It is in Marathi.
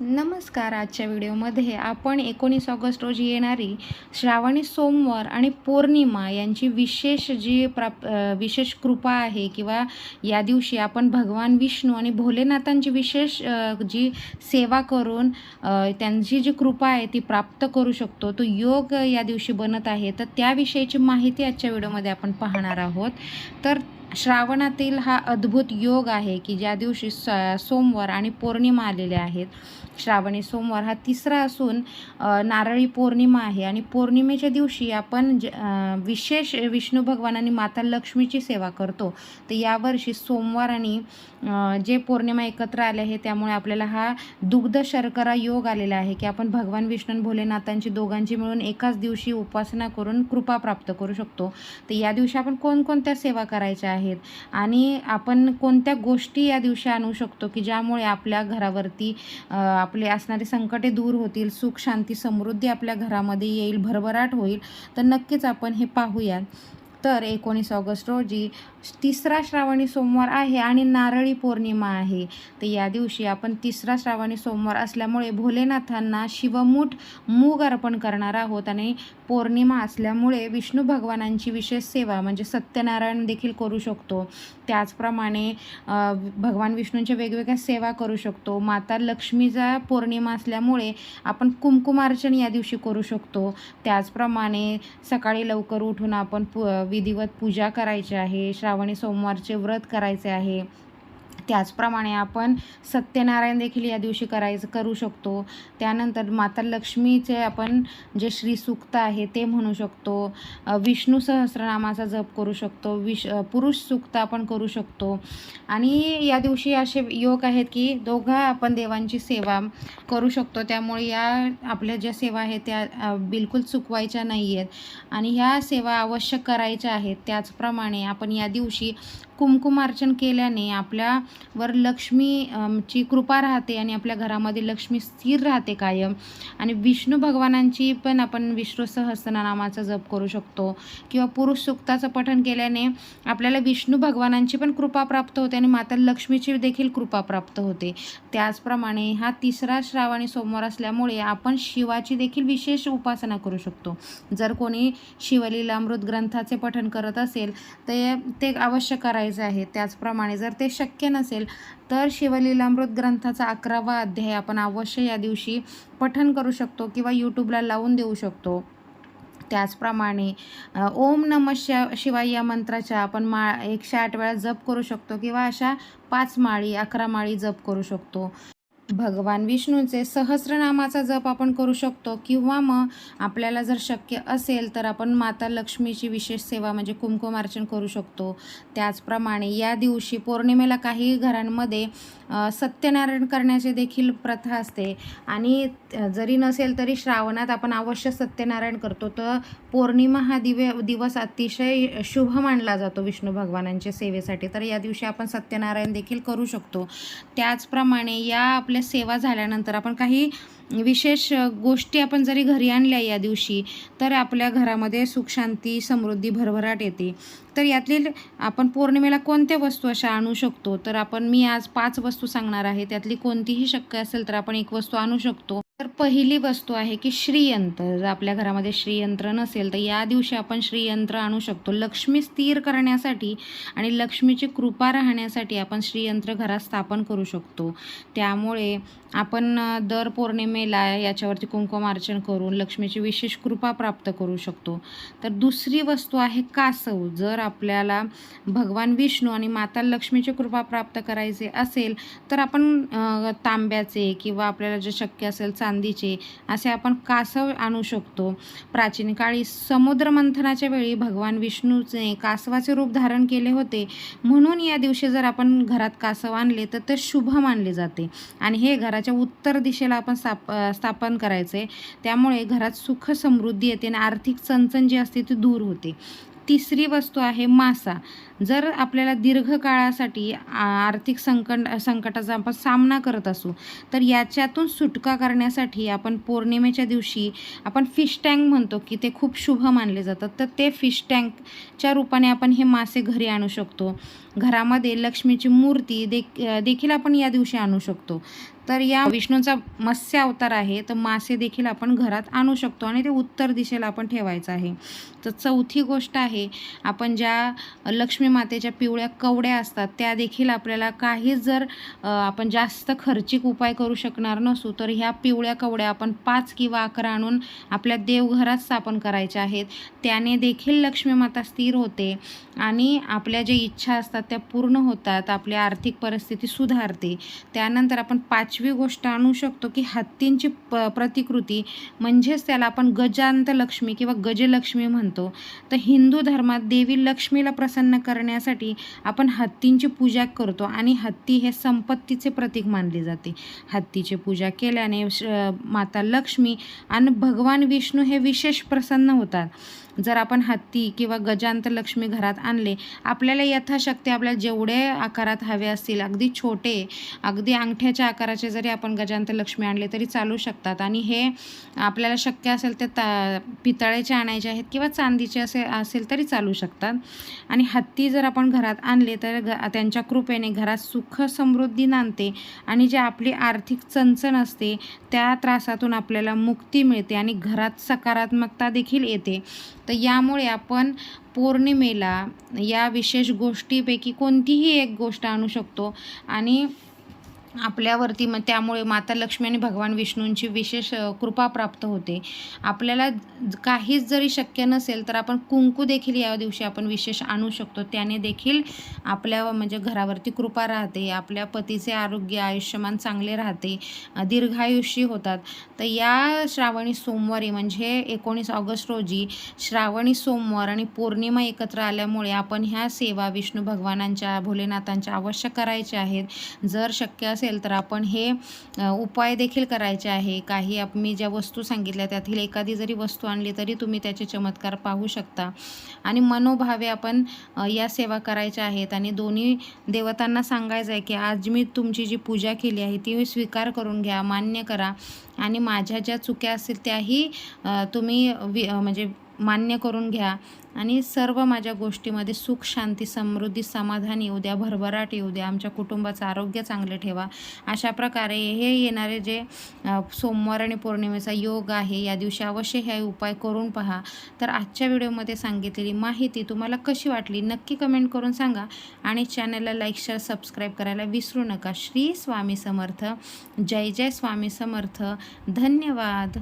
नमस्कार आजच्या व्हिडिओमध्ये आपण एकोणीस ऑगस्ट रोजी येणारी श्रावणी सोमवार आणि पौर्णिमा यांची विशेष जी प्राप विशेष कृपा आहे किंवा या दिवशी आपण भगवान विष्णू आणि भोलेनाथांची विशेष जी सेवा करून त्यांची जी कृपा आहे ती प्राप्त करू शकतो तो योग या दिवशी बनत आहे. तर त्याविषयीची माहिती आजच्या व्हिडिओमध्ये आपण पाहणार आहोत. तर श्रावणातील हा अद्भुत योग आहे की ज्या दिवशी स सोमवार आणि पौर्णिमा आलेल्या आहेत. श्रावणी सोमवार हा तिसरा असून नारळी पौर्णिमा आहे आणि पौर्णिमेच्या दिवशी आपण ज विशेष विष्णू भगवान आणि माता लक्ष्मीची सेवा करतो. तर यावर्षी सोमवार आणि जे पौर्णिमा एकत्र आले आहे त्यामुळे आपल्याला हा दुग्ध शर्करा योग आलेला आहे की आपण भगवान विष्णू आणि भोलेनाथांची दोघांची मिळून एकाच दिवशी उपासना करून कृपा प्राप्त करू शकतो. तर या दिवशी आपण कोणकोणत्या सेवा करायच्या आहेत? आहेत. आणि आपण कोणत्या गोष्टी या दिवशी आणू शकतो की ज्यामुळे आपल्या घरावरती आपले असणारे संकटे दूर होतील सुख शांती समृद्धी आपल्या घरामध्ये येईल भरभराट होईल तर नक्कीच आपण हे पाहूयात. तर एकोणीस ऑगस्ट रोजी तिसरा श्रावणी सोमवार आहे आणि नारळी पौर्णिमा आहे. तर या दिवशी आपण तिसरा श्रावणी सोमवार असल्यामुळे भोलेनाथांना शिवमूठ मूग अर्पण करणार आहोत आणि पौर्णिमा असल्यामुळे विष्णू भगवानांची विशेष सेवा म्हणजे सत्यनारायण देखील करू शकतो. त्याचप्रमाणे भगवान विष्णूंच्या वेगवेगळ्या सेवा करू शकतो. माता लक्ष्मीचा पौर्णिमा असल्यामुळे आपण कुमकुमार्चन या दिवशी करू शकतो. त्याचप्रमाणे सकाळी लवकर उठून आपण पु विधिवत पूजा करायची आहे. श्रावणी सोमवारचे व्रत करायचे आहे. त्याचप्रमाणे आपण सत्यनारायण देखील या दिवशी करायचं करू शकतो. त्यानंतर माता लक्ष्मीचे आपण जे श्रीसूक्त आहे ते म्हणू शकतो. विष्णू सहस्रनामाचा जप करू शकतो. विश पुरुष सूक्त आपण करू शकतो. आणि या दिवशी असे योग आहेत की दोघं आपण देवांची सेवा करू शकतो. त्यामुळे या आपल्या ज्या सेवा आहेत त्या बिलकुल चुकवायच्या नाही आहेत आणि ह्या सेवा अवश्य करायच्या आहेत. त्याचप्रमाणे आपण या दिवशी कुमकुमार्चन केल्याने आपल्यावर लक्ष्मी ची कृपा राहते आणि आपल्या घरामध्ये लक्ष्मी स्थिर राहते कायम. आणि विष्णू भगवानांची पण आपण विष्णू सहस्रनामाचा जप करू शकतो. किंवा पुरुष सुक्ताचं पठण केल्याने आपल्याला विष्णू भगवानांची पण कृपा प्राप्त होते आणि माता लक्ष्मीची देखील कृपा प्राप्त होते. त्याचप्रमाणे हा तिसरा श्रावणी सोमवार असल्यामुळे आपण शिवाची देखील विशेष उपासना करू शकतो. जर कोणी शिवलीलामृत ग्रंथाचे पठण करत असेल ते ते अवश्य करायचं. आहे. त्याचप्रमाणे जर ते शक्य नसेल तर शिवलीलामृत ग्रंथाचा अकरावा अध्याय आपण अवश्य या दिवशी पठण करू शकतो किंवा यूट्यूबला लावून देऊ शकतो. त्याचप्रमाणे ओम नम श शिवाय या मंत्राच्या आपण मा एकशे आठ वेळा जप करू शकतो किंवा अशा पाच माळी अकरा माळी जप करू शकतो. भगवान विष्णूचे सहस्रनामाचा जप आपण करू शकतो किंवा मग आपल्याला जर शक्य असेल तर आपण माता लक्ष्मीची विशेष सेवा म्हणजे कुंकुमार्चन करू शकतो. त्याचप्रमाणे या दिवशी पौर्णिमेला काही घरांमध्ये सत्यनारायण करण्याची देखील प्रथा असते. आणि जरी नसेल तरी श्रावणात आपण अवश्य सत्यनारायण करतो. तर पौर्णिमा हा दिवे दिवस अतिशय शुभ मानला जातो विष्णू भगवानांच्या सेवेसाठी. तर या दिवशी आपण सत्यनारायण देखील करू शकतो. त्याचप्रमाणे या आपल्या सेवा झाल्यानंतर आपण काही विशेष गोष्टी आपण जरी घरी आणल्या या दिवशी तर आपल्या घरामध्ये सुखशांती समृद्धी भरभराट येते. तर यातील आपण पौर्णिमेला कोणत्या वस्तू अशा आणू शकतो? तर आपण मी आज पाच वस्तू सांगणार आहे. त्यातली कोणतीही शक्य असेल तर आपण एक वस्तू आणू शकतो. तर पहिली वस्तू आहे की श्रीयंत्र. जर आपल्या घरामध्ये श्रीयंत्र नसेल तर या दिवशी आपण श्रीयंत्र आणू शकतो. लक्ष्मी स्थिर करण्यासाठी आणि लक्ष्मीची कृपा राहण्यासाठी आपण श्रीयंत्र घरात स्थापन करू शकतो. त्यामुळे आपण दर पौर्णिमेला याच्यावरती कुंकुमार्चन करून लक्ष्मीची विशेष कृपा प्राप्त करू शकतो. तर दुसरी वस्तू आहे कासव. जर आपल्याला भगवान विष्णू आणि माता लक्ष्मीची कृपा प्राप्त करायचे असेल तर आपण तांब्याचे किंवा आपल्याला जे शक्य असेल चांदीचे असे आपण कासव आणू शकतो. प्राचीन काळी समुद्रमंथनाच्या वेळी भगवान विष्णूचे कासवाचे रूप धारण केले होते. म्हणून या दिवशी जर आपण घरात कासव आणले तर ते शुभ मानले जाते. आणि हे घराच्या उत्तर दिशेला आपण स्थाप स्थापन करायचे. त्यामुळे घरात सुख समृद्धी येते आणि आर्थिक चणचण जी असते ती दूर होते. तिसरी वस्तू आहे मासा. जर आपल्याला दीर्घकाळासाठी काळासाठी आर्थिक संकट संकटाचा आपण सामना करत असू तर याच्यातून सुटका करण्यासाठी आपण पौर्णिमेच्या दिवशी आपण फिश टँक म्हणतो की ते खूप शुभ मानले जातात. तर ते फिश टँकच्या रूपाने आपण हे मासे घरी आणू शकतो. घरामध्ये लक्ष्मीची मूर्ती देख देखील आपण या दिवशी आणू शकतो. तर या विष्णूचा मत्स्य अवतार आहे तर मासे देखील आपण घरात आणू शकतो आणि ते उत्तर दिशेला आपण ठेवायचं आहे. तर चौथी गोष्ट आहे आपण ज्या लक्ष्मी मातेच्या पिवळ्या कवड्या असतात त्या देखील आपल्याला काही जर आपण जास्त खर्चिक उपाय करू शकणार नसू तर ह्या पिवळ्या कवड्या आपण पाच किंवा अकरा आणून आपल्या देवघरात स्थापन करायच्या आहेत. त्याने देखील लक्ष्मी माता स्थिर होते आणि आपल्या ज्या इच्छा असतात त्या पूर्ण होतात आपली आर्थिक परिस्थिती सुधारते. त्यानंतर आपण पाचवी गोष्ट आणू शकतो की हत्तींची प प्रतिकृती. म्हणजेच त्याला आपण गजांत लक्ष्मी किंवा गजलक्ष्मी म्हणतो. तर हिंदू धर्मात देवी लक्ष्मीला प्रसन्न करण्यासाठी आपण हत्तींची पूजा करतो आणि हत्ती हे संपत्तीचे प्रतीक मानले जाते. हत्तीची पूजा केल्याने श- माता लक्ष्मी आणि भगवान विष्णू हे विशेष प्रसन्न होतात. जर आपण हत्ती किंवा गजांत लक्ष्मी घरात आणले आपल्याला यथाशक्ती आपल्याला जेवढे आकारात हवे असतील अगदी छोटे अगदी अंगठ्याच्या आकाराचे जरी आपण गजांत लक्ष्मी आणले तरी चालू शकतात. आणि हे आपल्याला शक्य असेल तर ता पितळेचे आणायचे आहेत किंवा चांदीचे असे असेल तरी चालू शकतात. आणि हत्ती जर आपण घरात आणले तर ग त्यांच्या कृपेने घरात सुख समृद्धी नांदते आणि जे आपली आर्थिक चणचण असते त्या त्रासातून आपल्याला मुक्ती मिळते आणि घरात सकारात्मकता देखील येते. तर यामुळे आपण पौर्णिमेला या विशेष गोष्टीपैकी कोणतीही एक गोष्ट आणू शकतो. आणि आपल्यावरती मग त्यामुळे माता लक्ष्मी आणि भगवान विष्णूंची विशेष कृपा प्राप्त होते. आपल्याला ज- काहीच जरी शक्य नसेल तर आपण कुंकू देखील या दिवशी आपण विशेष आणू शकतो. त्याने देखील आपल्या म्हणजे घरावरती कृपा राहते आपल्या पतीचे आरोग्य आयुष्यमान चांगले राहते दीर्घायुषी होतात. तर या श्रावणी सोमवारी म्हणजे एकोणीस ऑगस्ट रोजी श्रावणी सोमवार आणि पौर्णिमा एकत्र आल्यामुळे आपण ह्या सेवा विष्णू भगवानांच्या भोलेनाथांच्या अवश्य करायच्या आहेत. जर शक्य असेल तर आपण हे उपाय देखील करायचे आहे. काही आप मी ज्या वस्तू सांगितल्या त्यातील एखादी जरी वस्तू आणली तरी तुम्ही त्याचे चमत्कार पाहू शकता. आणि मनोभावे आपण या सेवा करायच्या आहेत. आणि दोन्ही देवतांना सांगायचं आहे की आज मी तुमची जी पूजा केली आहे ती स्वीकार करून घ्या मान्य करा. आणि माझ्या ज्या चुक्या असतील त्याही तुम्ही वि म्हणजे मान्य करून घ्या. आणि सर्व माझ्या गोष्टीमध्ये सुख शांती समृद्धी समाधान येऊ द्या भरभराट येऊ द्या. आमच्या कुटुंबाचं आरोग्य चांगले ठेवा. अशा प्रकारे हे येणारे जे सोमवार आणि पौर्णिमेचा योग आहे या दिवशी अवश्य हे उपाय करून पहा. तर आजच्या व्हिडिओमध्ये सांगितलेली माहिती तुम्हाला कशी वाटली नक्की कमेंट करून सांगा. आणि चॅनलला लाईक शेअर सबस्क्राईब करायला विसरू नका. श्री स्वामी समर्थ. जय जय स्वामी समर्थ. धन्यवाद.